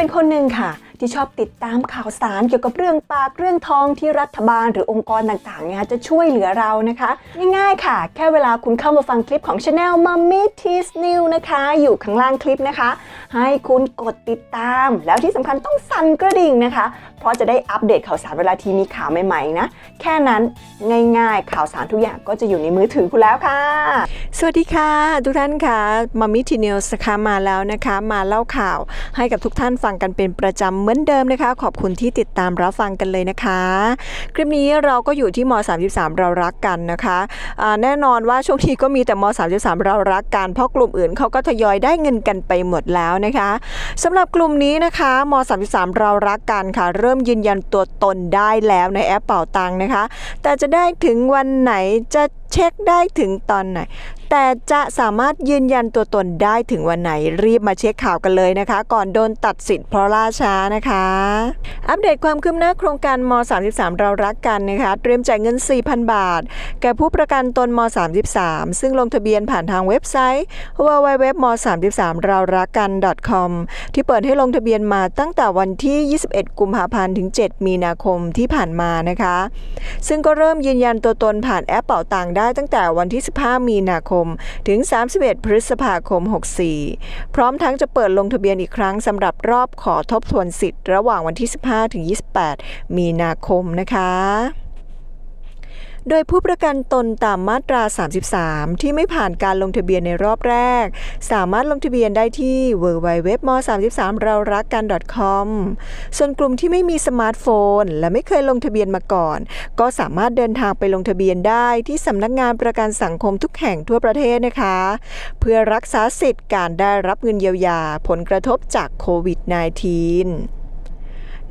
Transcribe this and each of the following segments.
เป็นคนหนึ่งค่ะ ที่ชอบติดตามข่าวสารเกี่ยวกับเรื่องปากเรื่องทองที่รัฐบาลหรือองค์กรต่างๆเนี่ยจะช่วยเหลือเรานะคะ ง่ายๆค่ะ แค่เวลาคุณเข้ามาฟังคลิปของ Channel Mummy Teas New นะคะ อยู่ข้างล่างคลิปนะคะ ให้คุณกดติดตาม แล้วที่สำคัญต้องสั่นกระดิ่งนะคะ เพราะจะได้อัปเดตข่าวสารเวลาทีมีข่าวใหม่ๆนะแค่นั้นง่ายๆ ข่าวสารทุกอย่างก็จะอยู่ในมือถือคุณแล้วค่ะ สวัสดีค่ะ ทุกท่านค่ะมามิทีเนลสคะมาแล้วนะคะ มาเล่าข่าวให้กับทุกท่านฟังกันเป็นประจำเหมือนเดิมนะคะ ขอบคุณที่ติดตามรับฟังกันเลยนะคะ คลิปนี้เราก็อยู่ที่ม 33 เรารักกันนะคะแน่นอนว่าช่วงนี้ก็มีแต่ม 33 เรารักกันเพราะกลุ่มอื่นเขาก็ทยอยได้เงินกันไปหมดแล้วนะคะสำหรับกลุ่มนี้นะคะม 33 เรารักกันค่ะ เริ่มยืนยันตัวตนได้แล้วในแอปเป่าตังนะคะ แต่จะได้ถึงวันไหนจะเช็คได้ถึงตอนไหน แต่จะสามารถยืนยันตัวตนได้ถึงวันไหนรีบมาเช็คข่าวกันเลยนะคะ ก่อนโดนตัดสิทธิ์เพราะล่าช้านะคะ อัปเดตความคืบหน้าโครงการม 33 เรารักกันนะคะ เตรียมจ่ายเงิน 4,000 บาท แก่ผู้ประกันตนม 33 ซึ่งลงทะเบียนผ่านทางเว็บไซต์ www m 33 เรารักกัน .com ที่เปิดให้ลงทะเบียนมาตั้งแต่วันที่ 21 กุมภาพันธ์ถึง 7 มีนาคมที่ผ่านมานะคะ ซึ่งก็เริ่มยืนยันตัวตนผ่านแอปเป่าตังได้ตั้งแต่วันที่ 15 มีนาคมถึง 31 พฤษภาคม 64 พร้อมทั้งจะเปิดลงทะเบียนอีกครั้งสำหรับรอบขอทบทวนสิทธิ์ระหว่างวันที่ 15ถึง28 มีนาคมนะคะ โดยผู้ประกันตนตามมาตรา 33 ที่ไม่ผ่านการลงทะเบียนในรอบแรก สามารถลงทะเบียนได้ที่ www m 33เรารักกัน .com ส่วนกลุ่มที่ไม่มีสมาร์ทโฟน และไม่เคยลงทะเบียนมาก่อน ก็สามารถเดินทางไปลงทะเบียนได้ที่สำนักงานประกันสังคมทุกแห่งทั่วประเทศนะคะ เพื่อรักษาสิทธิ์การได้รับเงินเยียวยาผลกระทบจากโควิด -19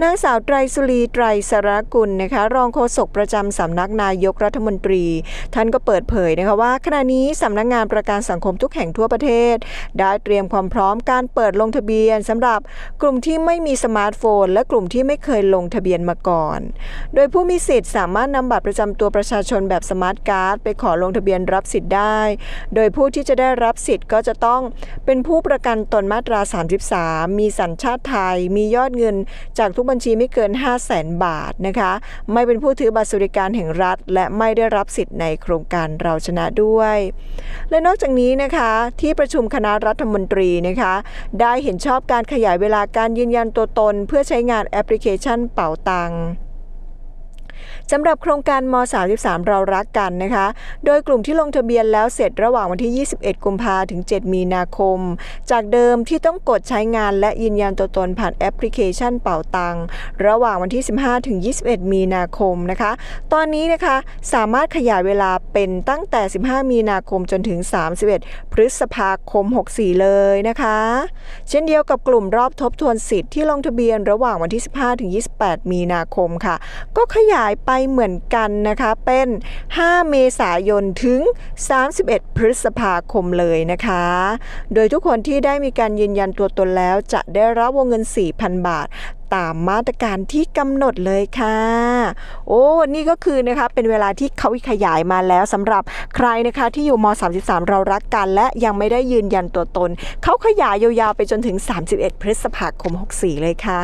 นางสาวไตรสุรีไตรสรกุลนะคะรองโฆษกประจำสำนักนายกรัฐมนตรี ท่านก็เปิดเผยนะคะว่าขณะนี้สำนักงานประกันสังคมทุกแห่งทั่วประเทศ ได้เตรียมความพร้อมการเปิดลงทะเบียนสำหรับกลุ่มที่ไม่มีสมาร์ทโฟน และกลุ่มที่ไม่เคยลงทะเบียนมาก่อน โดยผู้มีสิทธิ์สามารถนำบัตรประจำตัวประชาชนแบบสมาร์ทการ์ดไปขอลงทะเบียนรับสิทธิ์ได้ โดยผู้ที่จะได้รับสิทธิ์ก็จะต้องเป็นผู้ประกันตนมาตรา 33 มีสัญชาติไทย มียอดเงินจากทุกบัญชีไม่เกิน 5 0 0แสนบาทนะคะ ไม่เป็นผู้ถือบัตรสวัสดิการแห่งรัฐ และไม่ได้รับสิทธิ์ในโครงการเราชนะด้วย และนอกจากนี้นะคะที่ประชุมคณะรัฐมนตรีนะคะได้เห็นชอบการขยายเวลาการยืนยันตัวตน เพื่อใช้งานแอปพลิเคชันเป่าตังค์ สำหรับโครงการม 33 เรารักกันนะคะ โดยกลุ่มที่ลงทะเบียนแล้วเสร็จระหว่างวันที่ 21 กุมภาถึง 7 มีนาคม จากเดิมที่ต้องกดใช้งานและยืนยันตัวตนผ่านแอปพลิเคชันเป่าตังระหว่างวันที่ 15 ถึง 21 มีนาคมนะคะ ตอนนี้นะคะสามารถขยายเวลาเป็นตั้งแต่ 15 มีนาคมจนถึง 31 พฤษภาคม 64 เลยนะคะ เช่นเดียวกับกลุ่มรอบทบทวนสิทธิ์ที่ลงทะเบียนระหว่างวันที่ 15 ถึง 28 มีนาคมค่ะ ก็ขยายไปเหมือนกันนะคะเป็น 5 เมษายนถึง 31 พฤษภาคมเลยนะคะ โดยทุกคนที่ได้มีการยืนยันตัวตนแล้ว จะได้รับวงเงิน 4,000 บาทตามมาตรการที่กำหนดเลยค่ะ โอ้ นี่ก็คือนะคะเป็นเวลาที่เขาขยายมาแล้วสำหรับใครนะคะที่อยู่ม 33 เรารักกัน และยังไม่ได้ยืนยันตัวตน เขาขยายยาวๆไปจนถึง 31 พฤษภาคม 64 เลยค่ะ